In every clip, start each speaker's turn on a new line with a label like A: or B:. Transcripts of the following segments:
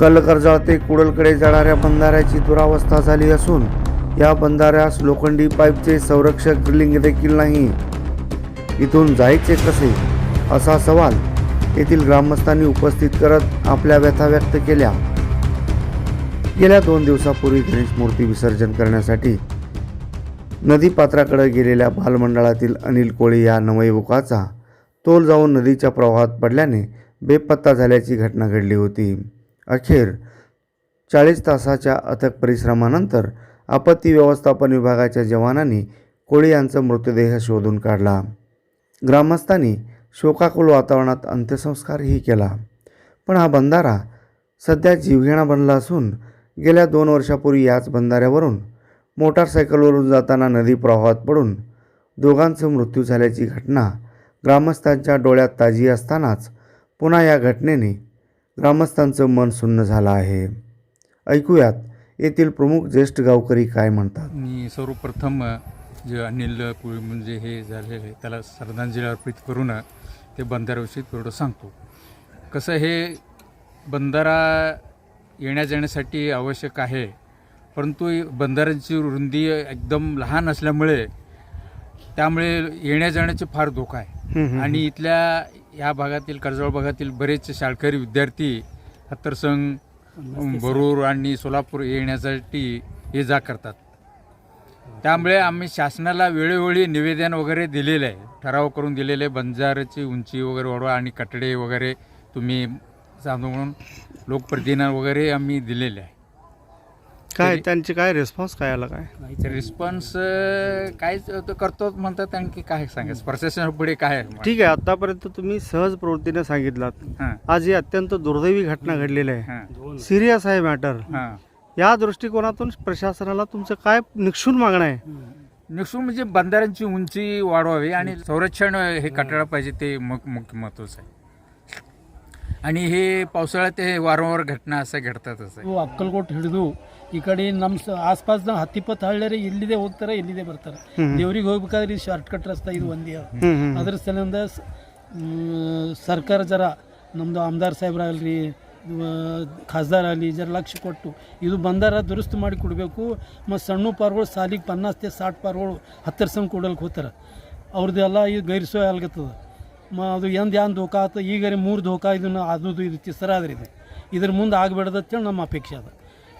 A: कलकर्जा ते कुडलकडे जाणाऱ्या बंधाऱ्याची दुरावस्था झाली असून या बंधाऱ्यास लोखंडी पाईपचे संरक्षक ड्रिलिंग देखील नाही. इथून जायचे कसे? असा सवाल येथील ग्रामस्थांनी उपस्थित करत आपल्या व्यथा व्यक्त केल्या. गेल्या दोन दिवसापूर्वी गणेश मूर्ती विसर्जन करण्यासाठी नदीपात्राकडे गेलेल्या बालमंडळातील अनिल कोळी या नवयुवकाचा तोल जाऊन नदीच्या प्रवाहात पडल्याने बेपत्ता झाल्याची घटना घडली होती. अखेर चाळीस तासाच्या अथक परिश्रमानंतर आपत्ती व्यवस्थापन विभागाच्या जवानांनी कोळी यांचा मृतदेह शोधून काढला. ग्रामस्थांनी शोकाकुल वातावरणात अंत्यसंस्कारही केला. पण हा बंधारा सध्या जीवघेणा बनला असून गेल्या दोन वर्षापूर्वी याच बंधाऱ्यावरून मोटारसायकलवरून जाताना नदी प्रवाहात पडून दोघांचा मृत्यू झाल्याची घटना ग्रामस्थांच्या डोळ्यात ताजी असतानाच पुन्हा या घटनेने ग्रामस्थांचं मन सुन्न झालं आहे. ऐकूयात येथील प्रमुख ज्येष्ठ गावकरी काय म्हणतात?
B: मी सर्वप्रथम जे अनिल कुळी म्हणजे हे झालेले त्याला श्रद्धांजली अर्पित करून ते बंधाऱ्याविषयी थोडं सांगतो. कसं हे बंधारा येण्या जाण्यासाठी आवश्यक आहे परंतु बंधाऱ्यांची रुंदी एकदम लहान असल्यामुळे त्यामुळे येण्या जाण्याचे फार धोका आहे. आणि इथल्या या भागातील कर्जळ भागातील बरेच शाळकरी विद्यार्थी हत्तरसंग भरूर आणि सोलापूर येण्यासाठी ये जा करतात. त्यामुळे आम्ही शासनाला वेळोवेळी निवेदन वगैरे दिलेलं आहे. ठराव करून दिलेले आहे. बंजाराची उंची वगैरे वाढवा आणि कटडे वगैरे तुम्ही सांगून म्हणून लोकप्रतिनिधी वगैरे आम्ही दिलेले आहे.
C: काय त्यांचे काय रिस्पॉन्स काय आला काय?
B: रिस्पॉन्स काय करतो म्हणतात आणखी काय सांगायचं प्रशासन पुढे काय आहे?
C: ठीक आहे आतापर्यंत तुम्ही सहज प्रवृत्तीने सांगितलात.
B: हां.
C: आज ही अत्यंत दुर्दैवी घटना घडलेली आहे.
B: हां.
C: सिरियस आहे मॅटर
B: हां.
C: या दृष्टिकोनातून प्रशासनाला तुमचं काय निक्षून मागणं आहे?
B: निक्षून म्हणजे बंधाऱ्यांची उंची वाढवावी आणि संरक्षण हे कटाळा पाहिजे ते मग मुख्य महत्वाचं आहे. आणि हे पावसाळ्यात हे वारंवार घटना असं घडतातच आहे
D: ಇವು ಅಕ್ಕಲ್ಕೋಟ್ ಹಿಡಿದು ಈ ಕಡೆ ನಮ್ಮ ಸ ಆಸ್ಪಾಸ್ನ ಹತ್ತಿಪ್ಪತ್ತು ಹಳ್ಳಿಯರು ಇಲ್ಲಿದೆ ಹೋಗ್ತಾರೆ ಇಲ್ಲಿದೆ ಬರ್ತಾರೆ ದೇವ್ರಿಗೆ ಹೋಗ್ಬೇಕಾದ್ರೆ ಇದು ಶಾರ್ಟ್ ಕಟ್ ರಸ್ತೆ ಇದು ಒಂದೇ ಅದ.
C: ಹ್ಮ್ ಹ್ಮ್
D: ಅದ್ರ ಸಲಿಂದ ಸ- ಮ್, ಸರ್ಕಾರ ಜರ ನಮ್ಮದು ಆಮದಾರ್ ಸಾಹೇಬ್ರಾಗಲಿ ಖಾಸದಾರ್ ಆಗಲಿ ಜರ ಲಕ್ಷ ಕೊಟ್ಟು ಇದು ಬಂದಾರ ದುರಸ್ತು ಮಾಡಿ ಕೊಡಬೇಕು ಮತ್ತು ಸಣ್ಣ ಪಾರ್ಗಳು ಸಾಲಿಗೆ ಪನ್ನಾಸ್ತೆ ಸಾಟ್ ಪಾರ್ಗಳು ಹತ್ತರ ಸಂಗ್ ಕೊಡಲ್ಕೆ ಹೋಗ್ತಾರೆ ಅವ್ರದ್ದೆಲ್ಲ ಇದು ಗೈರ್ಸೋ ಆಗ್ಲತ್ತದ ಅದು ಎಂದು ಏನು ದೋಖ ಆಯ್ತು ಈಗ ರೀ ಮೂರು ದೋಖ ಇದನ್ನು ಅದು ಇದು ಚಿಸ್ತರ ಆದ್ರಿ ಇದು. ಇದ್ರ ಮುಂದೆ ಆಗಬೇಡ್ದು ಅಂತೇಳಿ ನಮ್ಮ ಅಪೇಕ್ಷೆ ಅದ.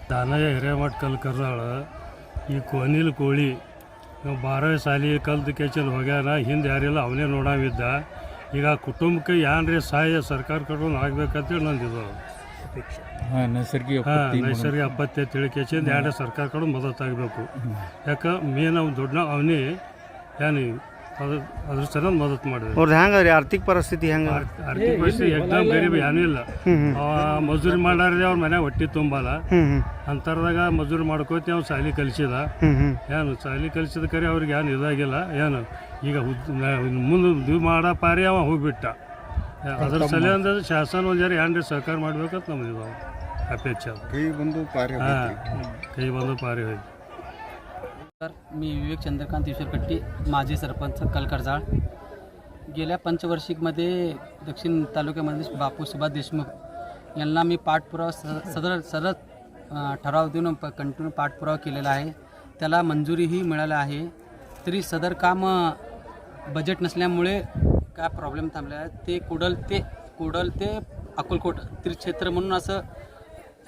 E: ದಾನಯ್ಯ ಹಿರೇಮಠ ಕಲ್ ಕರ್ದಾಳ ಈ ಕೋನಿಲ್ ಕೋಳಿ ಬಾರೋ ಸಾಲಿ ಕಲ್ದು ಕೇಚಲ್ ಹೋಗ್ಯಾನ ಹಿಂದೆ ಯಾರಿಲ್ಲ ಅವನೇ ನೋಡಾವಿದ್ದ. ಈಗ ಕುಟುಂಬಕ್ಕೆ ಏನ್ರಿ ಸಹಾಯ ಸರ್ಕಾರ ಕಡೆ ಆಗ್ಬೇಕಂತೇಳಿ
B: ನಂದು ಇದು.
E: ಅಪೇಕ್ಷೆ.
B: ನೈಸರ್ಗಿಕ ಹಾಂ
E: ನೈಸರ್ಗಿಕ ಅಪತ್ಯ ತಿಳ್ಕೇಚಿಂದ ಎರಡೇ ಸರ್ಕಾರ ಕಡೆ ಮದತ್ತಾಗಬೇಕು ಯಾಕೆ ಮೇನ್ ಅವ್ನು ದೊಡ್ಡ ಅವನೇ ಏನು ಅದ್ರ ಅದ್ರ ಸಲ ಮದತ್ ಮಾಡಿದೆ
C: ಅವ್ರದ್ದು ರೀ ಆರ್ಥಿಕ ಪರಿಸ್ಥಿತಿ ಹೆಂಗ
E: ಆರ್ಥಿಕ ಪರಿಸ್ಥಿತಿ ಎಕ್ಸಾಮ್ ಗರೀಬ್ ಏನೂ ಇಲ್ಲ. ಅವ ಮಜೂರಿ ಮಾಡಾರ್ದೆ ಅವ್ರ ಮನೆ ಹೊಟ್ಟಿ ತುಂಬಲ್ಲ. ಅಂತರದಾಗ ಮಜೂರಿ ಮಾಡ್ಕೋತಿ ಅವ್ನು ಸಾಲಿ ಕಲಿಸಿದ. ಏನು ಸಾಲಿ ಕಲಿಸಿದ ಕರೆ ಅವ್ರಿಗೆ ಏನು ಇದಾಗಿಲ್ಲ. ಏನು ಈಗ ಮುಂದೆ ಇದು ಮಾಡೋ ಪಾರಿ ಅವ ಹೋಗ್ಬಿಟ್ಟ. ಅದ್ರ ಸಲ ಅಂದ್ರೆ ಶಾಸನ ಒಂದು ಜರ ಏನ್ರಿ ಸಹಕಾರ ಮಾಡ್ಬೇಕಂತ ನಮ್ದು ಅಪೇಕ್ಷೆ
F: ಕೈ ಬಂದು ಪಾರಿ
E: ಹಾಂ ಕೈ ಬಂದು ಪಾರಿ ಹೋಗಿ
G: तर मी विवेक चंद्रकांत ईश्वरकट्टी माजी सरपंच कलकरजाळ गेल्या पंचवार्षिकमध्ये दक्षिण तालुक्यामध्ये बापू सुभाष देशमुख यांना मी पाठपुरावा स सदर सदर ठराव देऊन प कंटिन्यू पाठपुरावा केलेला आहे. त्याला मंजुरीही मिळाली आहे. तरी सदर काम बजेट नसल्यामुळे काय प्रॉब्लेम थांबले आहे? ते कुडल ते कुडल ते अकोलकोट त्रिक्षेत्र म्हणून असं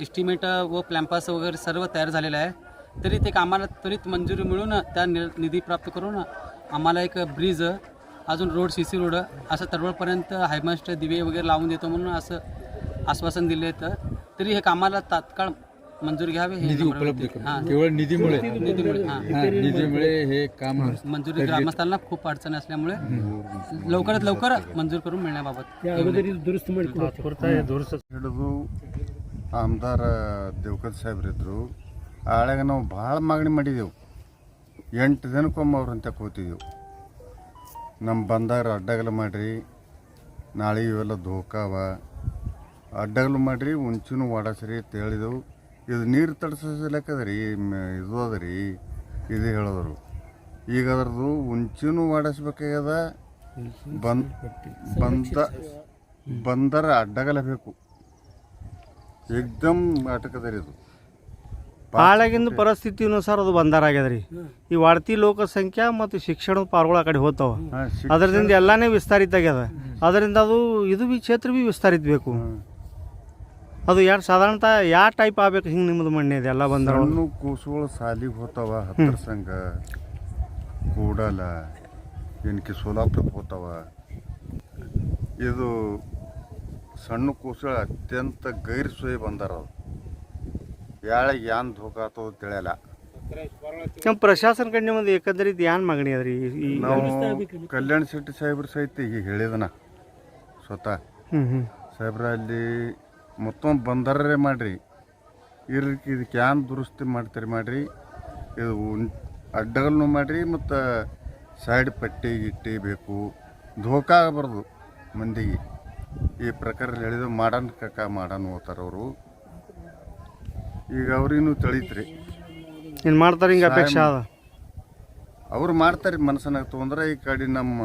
G: इस्टिमेट व प्लॅम्पास वगैरे सर्व तयार झालेलं आहे. तरी ते कामाला त्वरित मंजुरी मिळून त्या निधी प्राप्त करून आम्हाला एक ब्रिज अजून रोड सी सी रोड असं तडवळपर्यंत हायमास्टर दिवे वगैरे लावून देतो म्हणून असं आश्वासन दिले तर तरी हे कामाला तात्काळ मंजूर घ्यावे हे
B: उपलब्ध केवळ निधीमुळे.
G: निधीमुळे हे.
B: काम
G: मंजुरी ग्रामस्थांना खूप अडचण असल्यामुळे लवकरात लवकर मंजूर करून मिळण्याबाबत
E: दुरुस्त दुरुस्त
F: आमदार देवकर साहेब रेद्रू. ಆಳ್ಯಾಗ ನಾವು ಭಾಳ ಮಾಗಣಿ ಮಾಡಿದೆವು. ಎಂಟು ದಿನಕ್ಕೊಮ್ಮೆ ಅವ್ರಂತ ಕೂತಿದ್ದೆವು ನಮ್ಮ ಬಂದಾಗ ಅಡ್ಡಗಲು ಮಾಡಿರಿ, ನಾಳೆ ಇವೆಲ್ಲ ಧೋಕಾವ. ಅಡ್ಡಗಲು ಮಾಡಿರಿ ಉಂಚಿನೂ ಓಡಾಸ್ರಿ ಅಂತ ಹೇಳಿದೆವು. ಇದು ನೀರು ತಡ್ಸಲಕ್ಕದ ರೀ ಇದು ಅದ ರೀ ಇದು ಹೇಳಿದ್ರು. ಈಗ ಅದ್ರದ್ದು ಉಂಚಿನೂ ವಾಡಿಸ್ಬೇಕಾಗ್ಯದ ಬಂದ್, ಬಂದ, ಬಂದರ ಅಡ್ಡಗಲ ಬೇಕು ಏಕ್ದಮ್ ಆಟಕದರಿ ಅದು
C: ಪರಿಸ್ಥಿತಿ ಅನುಸಾರ ಅದು ಬಂದಾರ ಆಗ್ಯದ ರೀ ಈ ವಾಡ್ತಿ ಲೋಕಸಂಖ್ಯಾ ಮತ್ತು ಶಿಕ್ಷಣದ ಪಾರ್ಗಳು ಆ ಕಡೆ ಹೋಗ್ತಾವ. ಅದರಿಂದ ಎಲ್ಲಾನೇ ವಿಸ್ತಾರಿತ ಆಗ್ಯದ. ಅದರಿಂದ ಅದು ಇದು ಬಿ ಕ್ಷೇತ್ರ ಬಿ ವಿಸ್ತಾರಿತ ಬೇಕು. ಅದು ಯಾರು ಸಾಧಾರಣತ ಯಾವ ಟೈಪ್ ಆಗ್ಬೇಕು ಹಿಂಗೆ ನಿಮ್ಮದು ಮಣ್ಣೆ ಇದೆ ಎಲ್ಲ ಬಂದಾರ
F: ಕೂಸುಗಳು ಸಾಲಿಗೆ ಹೋಗ್ತಾವ ಹತ್ತರ ಸಂಘ ಕೂಡಲ ಏನಕ್ಕೆ ಸೋಲಾಪುರಕ್ಕೆ ಹೋಗ್ತಾವ. ಇದು ಸಣ್ಣ ಕೂಸುಗಳು ಅತ್ಯಂತ ಗೈರ್ ಸೋಯಿ ಬಂದಾರ ಅದು. ಯಾಳೆ ಏನು ಧೋಕಾ ಆತೋ ತಿಳಿಯಲ್ಲ.
C: ನಮ್ಮ ಪ್ರಶಾಸನ ಕಡೆ ನಿಮ್ಮದು ಏಕಂದ್ರೆ ಏನು ಮಾಗಣಿ ಅದ್ರಿ ಈ
F: ನಾವು ಕಲ್ಯಾಣ ಶೆಟ್ಟಿ ಸಾಹೇಬ್ರ ಸಹಿತ ಈಗ ಹೇಳಿದನ. ಸ್ವತಃ.
C: ಹ್ಞೂ ಹ್ಞೂ
F: ಸಾಹೇಬ್ರ ಅಲ್ಲಿ ಮತ್ತೊಂದು ಬಂದರೇ ಮಾಡ್ರಿ. ಇರ್ಲಿಕ್ಕೆ ಇದಕ್ಕೆ ಏನ್ ದುರಸ್ತಿ ಮಾಡ್ತೀರಿ ಮಾಡ್ರಿ. ಇದು ಅಡ್ಡಗಳನ್ನು ಅಡ್ಡಗಲ್ನು ಮಾಡ್ರಿ ಮತ್ತು ಸೈಡ್ ಪಟ್ಟಿ ಗಿಟ್ಟಿ ಬೇಕು. ಧೋಕಾ ಆಗಬಾರ್ದು ಮಂದಿಗೆ. ಈ ಪ್ರಕಾರ ಹೇಳಿದ್ರು ಮಾಡನ್ ಕಕ್ಕ ಮಾಡನ್ ಹೋಗ್ತಾರ ಅವರು. ಈಗ ಅವ್ರಿನ್ನೂ ತಿಳಿತ್ರಿ
C: ಏನು ಮಾಡ್ತಾರೆ ಹಿಂಗೆ ಅಪೇಕ್ಷೆ ಅದ
F: ಅವ್ರು ಮಾಡ್ತಾರೆ ಮನಸ್ಸನ್ನಾಗ ತೊಗೊಂಡ್ರೆ ಈ ಕಡೆ ನಮ್ಮ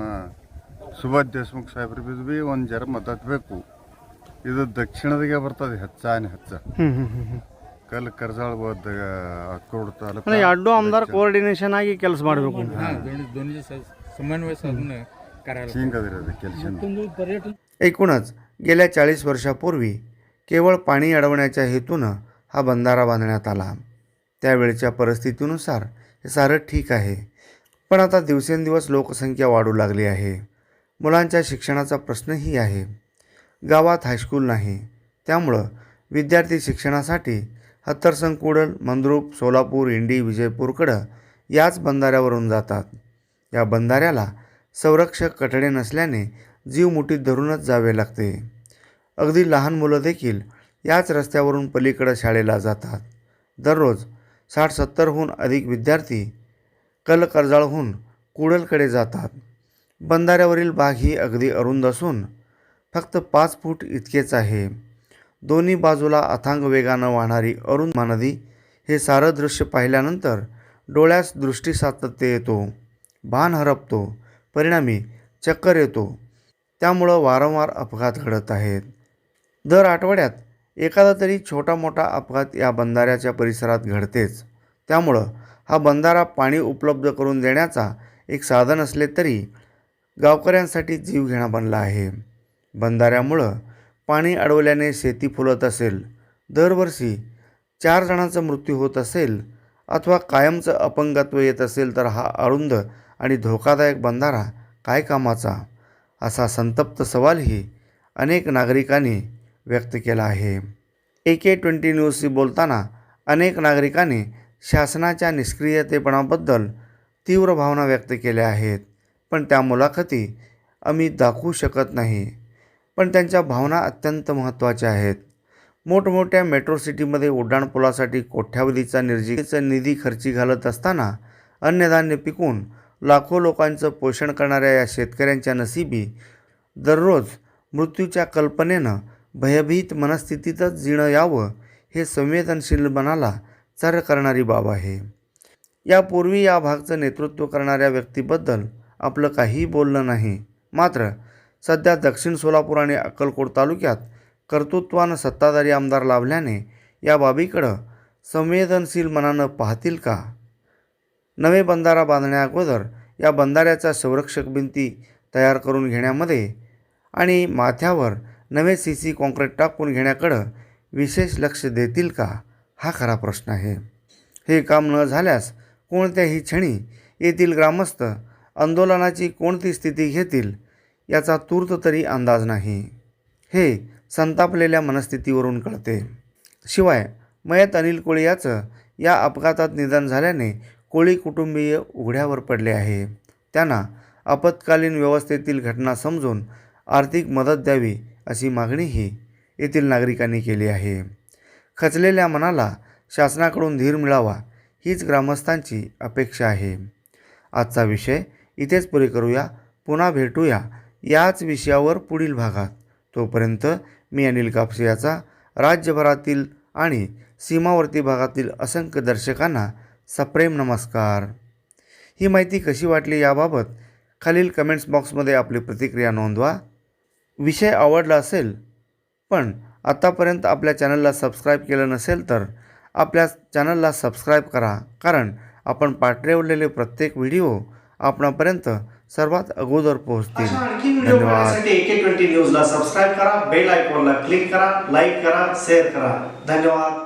F: ಸುಭಾಷ್ ದೇಶ್ಮುಖ್ ಸಾಹೇಬ್ರ ಬಿದ್ದು ಭೀ ಒಂದು ಜರ ಮದತ್ ಬೇಕು ಇದು ದಕ್ಷಿಣದಾಗೆ ಬರ್ತದೆ ಹೆಚ್ಚಾನೆ ಹೆಚ್ಚ
C: ಹ್ಞೂ ಹ್ಞೂ ಹ್ಞೂ ಹ್ಞೂ
F: ಕಲ್ ಕರ್ಜಾಳ ಬೋದ್ ಅಕ್ಕೋಡ್
C: ಅಂದ್ರೆ ಎರಡು ಆಮದಾರ ಕೋಆರ್ಡಿನೇಷನ್ ಆಗಿ ಕೆಲಸ ಮಾಡಬೇಕು
B: हां दोन्ही दोन्ही स- समन्वय साधून करायला
F: ಹಿಂಗದ್ರಿ ಅದು ಕೆಲಸ
D: ಮತ್ತೊಂದು ಪರ್ಯಟನ
A: एकूणच गेल्या चाळीस वर्षापूर्वी केवळ पाणी अडवण्याच्या हेतूनं हा बंधारा बांधण्यात आला. त्यावेळच्या परिस्थितीनुसार हे सारं ठीक आहे. पण आता दिवसेंदिवस लोकसंख्या वाढू लागली आहे. मुलांच्या शिक्षणाचा प्रश्नही आहे. गावात हायस्कूल नाही. त्यामुळं विद्यार्थी शिक्षणासाठी हत्तरसंकुडल मंद्रूप सोलापूर इंडी विजयपूरकडं याच बंधाऱ्यावरून जातात. या बंधाऱ्याला संरक्षक कठडे नसल्याने जीव मुठीत धरूनच जावे लागते. अगदी लहान मुलं देखील याच रस्त्यावरून पलीकडं शाळेला जातात. दररोज साठ सत्तरहून अधिक विद्यार्थी कलकर्जाळहून कुडलकडे जातात. बंधाऱ्यावरील बाग ही अगदी अरुंद असून फक्त पाच फूट इतकेच आहे. दोन्ही बाजूला अथांग वेगानं वाहणारी अरुण महानदी हे सारं दृश्य पाहिल्यानंतर डोळ्यास दृष्टी सातत्य येतो. भान हरपतो. परिणामी चक्कर येतो. त्यामुळं वारंवार अपघात घडत आहेत. दर आठवड्यात एखादा तरी छोटा मोठा अपघात या बंधाऱ्याच्या परिसरात घडतेच. त्यामुळं हा बंधारा पाणी उपलब्ध करून देण्याचा एक साधन असले तरी गावकऱ्यांसाठी जीवघेणा बनला आहे. बंधाऱ्यामुळं पाणी अडवल्याने शेती फुलत असेल दरवर्षी चार जणांचा मृत्यू होत असेल अथवा कायमचं अपंगत्व येत असेल तर हा अरुंद आणि धोकादायक बंधारा काय कामाचा? असा संतप्त सवालही अनेक नागरिकांनी व्यक्त केला आहे. ए के ट्वेंटी न्यूजशी बोलताना अनेक नागरिकांनी शासनाच्या निष्क्रियतेपणाबद्दल तीव्र भावना व्यक्त केल्या आहेत. पण त्या मुलाखती आम्ही दाखवू शकत नाही. पण त्यांच्या भावना अत्यंत महत्त्वाच्या आहेत. मोठमोठ्या मेट्रो सिटीमध्ये उड्डाणपुलासाठी कोट्यावधीचा निर्जीचा निधी खर्ची घालत असताना अन्नधान्य पिकून लाखो लोकांचं पोषण करणाऱ्या या शेतकऱ्यांच्या नसिबी दररोज मृत्यूच्या कल्पनेनं भयभीत मनस्थितीतच जिणं यावं हे संवेदनशील मनाला चर करणारी बाब आहे. यापूर्वी या भागचं नेतृत्व करणाऱ्या व्यक्तीबद्दल आपलं काहीही बोलणं नाही. मात्र सध्या दक्षिण सोलापूर आणि अक्कलकोट तालुक्यात कर्तृत्वानं सत्ताधारी आमदार लाभल्याने या बाबीकडं संवेदनशील मनानं पाहतील का? नवे बंधारा बांधण्याअगोदर या बंधाऱ्याच्या संरक्षक भिंती तयार करून घेण्यामध्ये आणि माथ्यावर नवे सी सी काँक्रीट टाकून घेण्याकडं विशेष लक्ष देतील का? हा खरा प्रश्न आहे. हे काम न झाल्यास कोणत्याही क्षणी येथील ग्रामस्थ आंदोलनाची कोणती स्थिती घेतील याचा तूर्त तरी अंदाज नाही. हे संतापलेल्या मनस्थितीवरून कळते. शिवाय मयत अनिल कोळी याचं या अपघातात निधन झाल्याने कोळी कुटुंबीय उघड्यावर पडले आहे. त्यांना आपत्कालीन व्यवस्थेतील घटना समजून आर्थिक मदत द्यावी अशी मागणीही येथील नागरिकांनी केली आहे. खचलेल्या मनाला शासनाकडून धीर मिळावा हीच ग्रामस्थांची अपेक्षा आहे. आजचा विषय इथेच पुरे करूया. पुन्हा भेटूया याच विषयावर पुढील भागात. तोपर्यंत मी अनिल कापसे याचा राज्यभरातील आणि सीमावर्ती भागातील असंख्य दर्शकांना सप्रेम नमस्कार. ही माहिती कशी वाटली याबाबत खालील कमेंट्स बॉक्समध्ये आपली प्रतिक्रिया नोंदवा. विषय आवडला असेल पण आत्तापर्यंत आपल्या चॅनलला सबस्क्राईब केलं नसेल तर आपल्या चॅनलला सबस्क्राईब करा. कारण आपण पाठवलेले प्रत्येक व्हिडिओ आपणापर्यंत सर्वात अगोदर पोहोचतील. धन्यवाद.
C: पाहण्यासाठी एके ट्वेंटी न्यूजला सबस्क्राईब करा बेल आयकॉनला क्लिक करा लाईक करा शेअर करा. धन्यवाद.